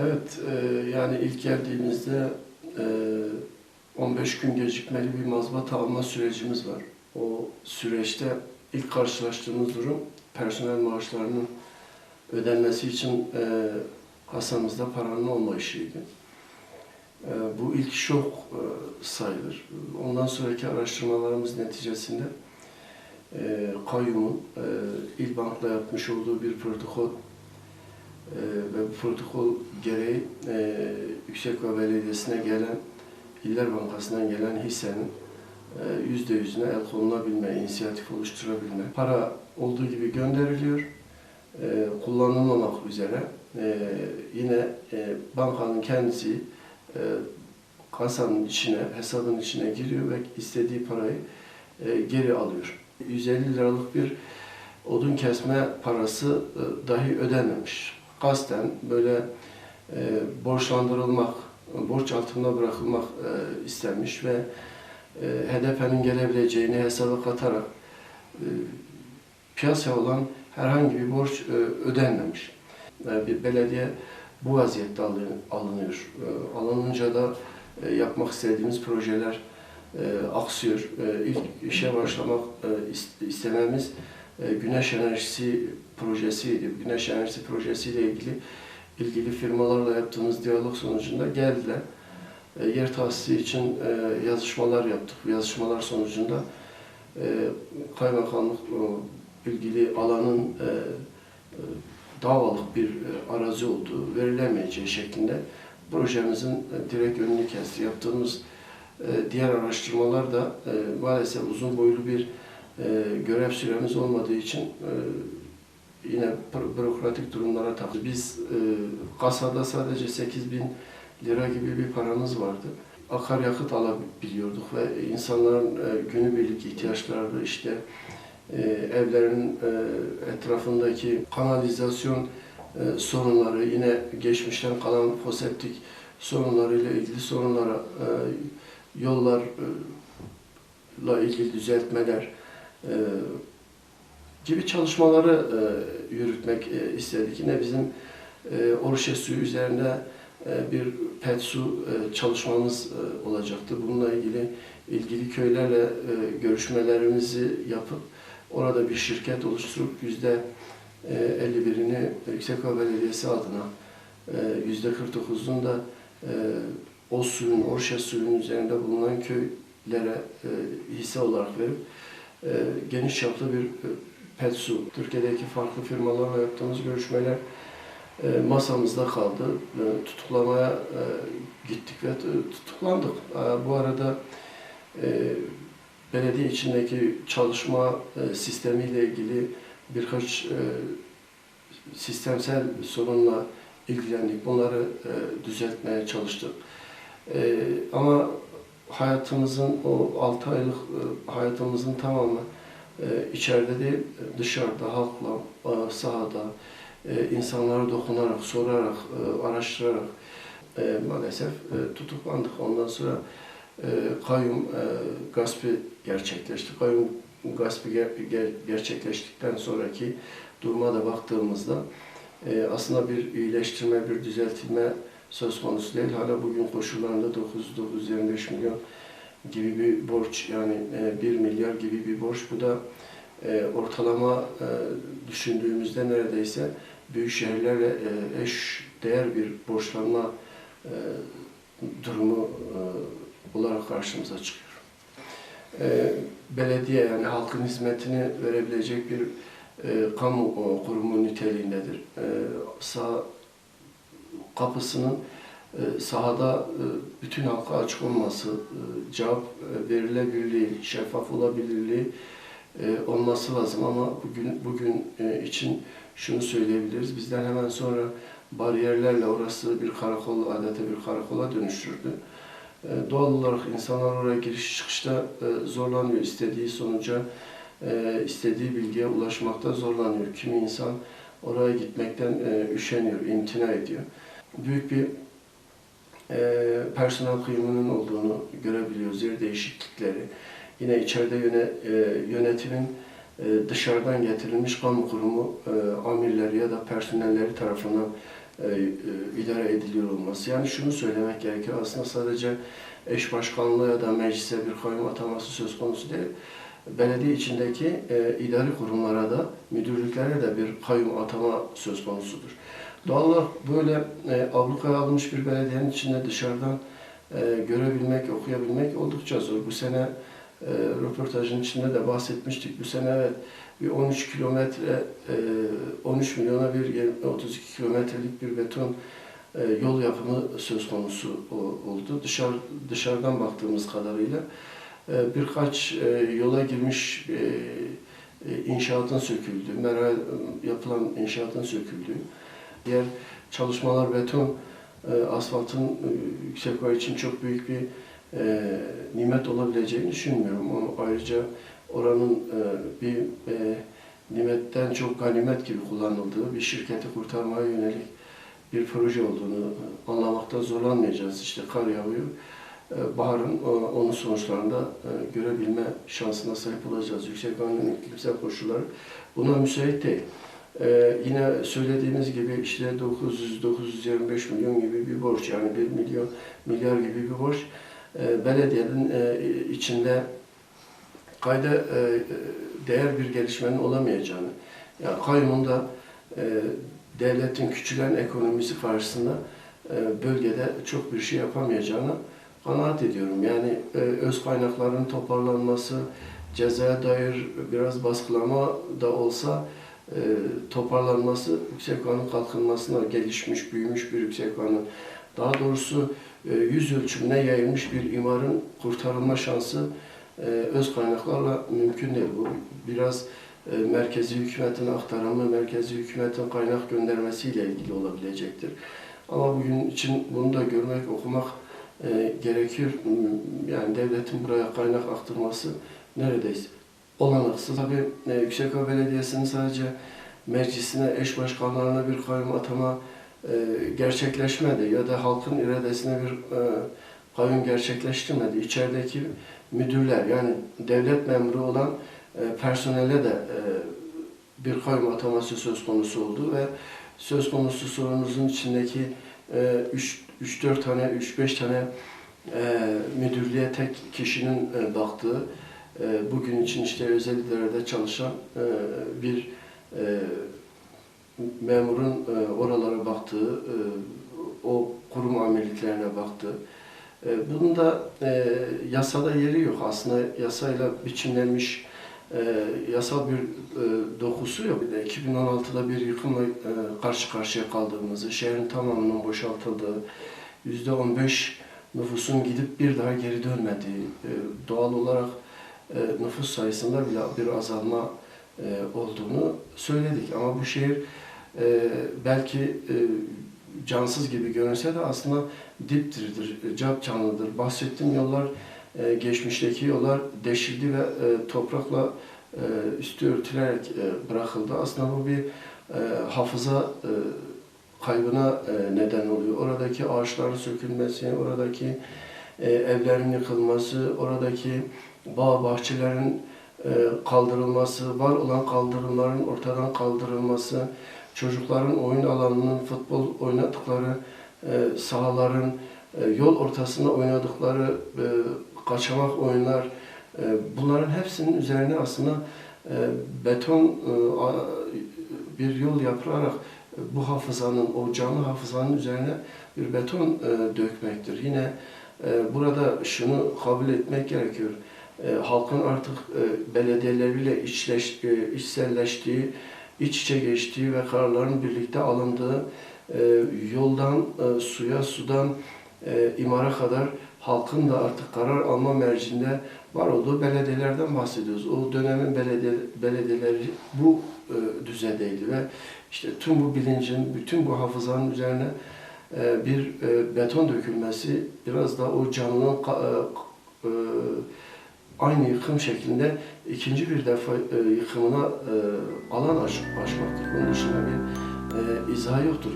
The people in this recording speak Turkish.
Evet, e, yani ilk geldiğimizde e, 15 gün gecikmeli bir mazbata alma sürecimiz var. O süreçte ilk karşılaştığımız durum personel maaşlarının ödenmesi için e, kasamızda paranın olmayışıydı. E, bu ilk şok e, sayılır. Ondan sonraki araştırmalarımız neticesinde e, kayyumun e, İl Bank'la yapmış olduğu bir protokol ee, ve protokol gereği e, Yüksekova Belediyesi'ne gelen, İller Bankası'ndan gelen hissenin e, yüzde yüzüne el konulabilme, inisiyatif oluşturabilme. Para olduğu gibi gönderiliyor. E, kullanılmamak üzere e, yine e, bankanın kendisi e, kasanın içine, hesabın içine giriyor ve istediği parayı e, geri alıyor. 150 liralık bir odun kesme parası e, dahi ödenmemiş. Kasten böyle e, borçlandırılmak, borç altında bırakılmak e, istenmiş ve e, HDP'nin gelebileceğini hesaba katarak e, piyasaya olan herhangi bir borç e, ödenmemiş. E, bir belediye bu vaziyette alın- alınıyor. E, alınınca da e, yapmak istediğimiz projeler e, aksıyor. E, ilk işe başlamak e, is- istememiz güneş enerjisi projesiydi. Güneş enerjisi projesiyle ilgili ilgili firmalarla yaptığımız diyalog sonucunda geldiler. E, yer tahsisi için e, yazışmalar yaptık. Bu yazışmalar sonucunda e, kaymakamlık e, ilgili alanın e, e, davalık bir e, arazi olduğu verilemeyeceği şeklinde projemizin e, direkt önünü kesti. Yaptığımız e, diğer araştırmalar da e, maalesef uzun boylu bir e, görev süremiz olmadığı için e, yine bü- bürokratik durumlara takıldı. Biz e, kasada sadece 8 bin lira gibi bir paramız vardı. Akaryakıt alabiliyorduk ve insanların e, günübirlik ihtiyaçları işte e, evlerin e, etrafındaki kanalizasyon e, sorunları, yine geçmişten kalan foseptik sorunlarıyla ilgili sorunlara, e, yollar e, ilgili düzeltmeler e, gibi çalışmaları e, yürütmek e, istedik. Yine bizim e, Oruşe suyu üzerinde bir pet su e, çalışmamız olacaktı. Bununla ilgili ilgili köylerle görüşmelerimizi yapıp orada bir şirket oluşturup yüzde e, 51'ini Yüksekova Belediyesi adına yüzde 49'unu da o suyun, Orşa suyunun üzerinde bulunan köylere hisse olarak verip e, geniş çaplı bir e, pet su, Türkiye'deki farklı firmalarla yaptığımız görüşmeler e, masamızda kaldı. Tutuklamaya gittik ve tutuklandık. Bu arada belediye içindeki çalışma e, sistemiyle ilgili birkaç sistemsel sorunla ilgilendik. Bunları düzeltmeye çalıştık. Ama hayatımızın o 6 aylık e, hayatımızın tamamı e, içeride değil dışarıda halkla, e, sahada, insanlara dokunarak, sorarak, araştırarak maalesef tutuklandık. Ondan sonra kayyum gaspı gerçekleşti. Kayyum gaspı ger- ger- gerçekleştikten sonraki duruma da baktığımızda aslında bir iyileştirme, bir düzeltilme söz konusu değil. Hala bugün koşullarında 925 milyon gibi bir borç yani e, 1 milyar gibi bir borç. Bu da e, ortalama e, düşündüğümüzde neredeyse büyük şehirlerle e, eş değer bir borçlanma e, durumu e, olarak karşımıza çıkıyor. E, belediye yani halkın hizmetini verebilecek bir e, kamu kurumu niteliğindedir. E, sağ kapısının e, sahada e, bütün halka açık olması, e, cevap verilebilirliği, şeffaf olabilirliği olması lazım ama bugün bugün için şunu söyleyebiliriz. Bizden hemen sonra bariyerlerle orası bir karakol, adeta bir karakola dönüştürdü. Doğal olarak insanlar oraya giriş çıkışta zorlanıyor. İstediği sonuca, istediği bilgiye ulaşmakta zorlanıyor. Kimi insan oraya gitmekten üşeniyor, imtina ediyor. Büyük bir e, personel kıyımının olduğunu görebiliyoruz. Yer değişiklikleri. Yine içeride yöne, e, yönetimin e, dışarıdan getirilmiş kamu kurumu e, amirleri ya da personelleri tarafından e, e, idare ediliyor olması. Yani şunu söylemek gerekiyor. Aslında sadece eş başkanlığı ya da meclise bir kayyum ataması söz konusu değil. Belediye içindeki e, idari kurumlara da, müdürlüklere de bir kayyum atama söz konusudur. Doğal olarak böyle e, ablukaya alınmış bir belediyenin içinde dışarıdan e, görebilmek, okuyabilmek oldukça zor. Bu sene e, röportajın içinde de bahsetmiştik. Bu sene evet bir 13 kilometre, e, 13 milyona bir yirmi- 32 kilometrelik bir beton e, yol yapımı söz konusu oldu. Dışarı, dışarıdan baktığımız kadarıyla e, birkaç e, yola girmiş e, e, inşaatın söküldüğü, meral yapılan inşaatın söküldüğü, diğer çalışmalar beton, e, asfaltın e, yüksek var için çok büyük bir e, nimet olabileceğini düşünmüyorum. Onu ayrıca oranın e, bir e, nimetten çok ganimet gibi kullanıldığı bir şirketi kurtarmaya yönelik bir proje olduğunu e, anlamakta zorlanmayacağız. İşte kar yağıyor. E, Baharın e, onun sonuçlarında e, görebilme şansına sahip olacağız. Yüksek kanyon iklimsel koşulları buna müsait değil. Ee, yine söylediğimiz gibi işte 900-925 milyon gibi bir borç yani 1 milyon milyar gibi bir borç e, belediyenin e, içinde kayda e, değer bir gelişmenin olamayacağını yani kayyumunda e, devletin küçülen ekonomisi karşısında e, bölgede çok bir şey yapamayacağını kanaat ediyorum. Yani e, öz kaynakların toparlanması, cezaya dair biraz baskılama da olsa e, toparlanması, yüksek kanun kalkınmasına gelişmiş, büyümüş bir yüksek kanun. Daha doğrusu e, yüz ölçümüne yayılmış bir imarın kurtarılma şansı e, öz kaynaklarla mümkün değil. Bu biraz e, merkezi hükümetin aktarımı, merkezi hükümetin kaynak göndermesiyle ilgili olabilecektir. Ama bugün için bunu da görmek, okumak e, gerekir. Yani devletin buraya kaynak aktarması neredeyse olanaksız. Tabii e, Yüksekova Belediyesi'nin sadece meclisine, eş başkanlarına bir kayyum atama e, gerçekleşmedi ya da halkın iradesine bir e, kayyum gerçekleştirmedi. İçerideki müdürler yani devlet memuru olan e, personele de e, bir kayyum ataması söz konusu oldu ve söz konusu sorunuzun içindeki 3-4 tane, 3-5 tane e, müdürlüğe tek kişinin e, baktığı e, bugün için işte özel idarede çalışan e, bir e, memurun e, oralara baktığı, e, o kurum amirliklerine baktığı. E, bunun da e, yasada yeri yok. Aslında yasayla biçimlenmiş e, yasal bir e, dokusu yok. 2016'da bir yıkımla e, karşı karşıya kaldığımızı, şehrin tamamının boşaltıldığı, %15 nüfusun gidip bir daha geri dönmediği, e, doğal olarak e, nüfus sayısında bile bir azalma e, olduğunu söyledik. Ama bu şehir e, belki e, cansız gibi görünse de aslında dipdiridir, cap canlıdır. Bahsettiğim yollar e, geçmişteki yollar deşildi ve e, toprakla e, üstü örtülerek bırakıldı. Aslında bu bir hafıza kaybına neden oluyor. Oradaki ağaçların sökülmesi, oradaki evlerin yıkılması, oradaki bağ bahçelerin kaldırılması, var olan kaldırımların ortadan kaldırılması, çocukların oyun alanının futbol oynadıkları sahaların yol ortasında oynadıkları kaçamak oyunlar e, bunların hepsinin üzerine aslında e, beton e, bir yol yapılarak bu hafızanın, o canlı hafızanın üzerine bir beton dökmektir. Yine burada şunu kabul etmek gerekiyor. Halkın artık belediyeleriyle içleş, içselleştiği, iç içe geçtiği ve kararların birlikte alındığı yoldan suya, sudan imara kadar halkın da artık karar alma mercinde var olduğu belediyelerden bahsediyoruz. O dönemin belediye, belediyeleri bu e, düzeydeydi ve işte tüm bu bilincin, bütün bu hafızanın üzerine e, bir e, beton dökülmesi biraz da o canlının e, e, aynı yıkım şeklinde ikinci bir defa e, yıkımına e, alan aç, açmaktır. Bunun dışında bir e, izah yoktur.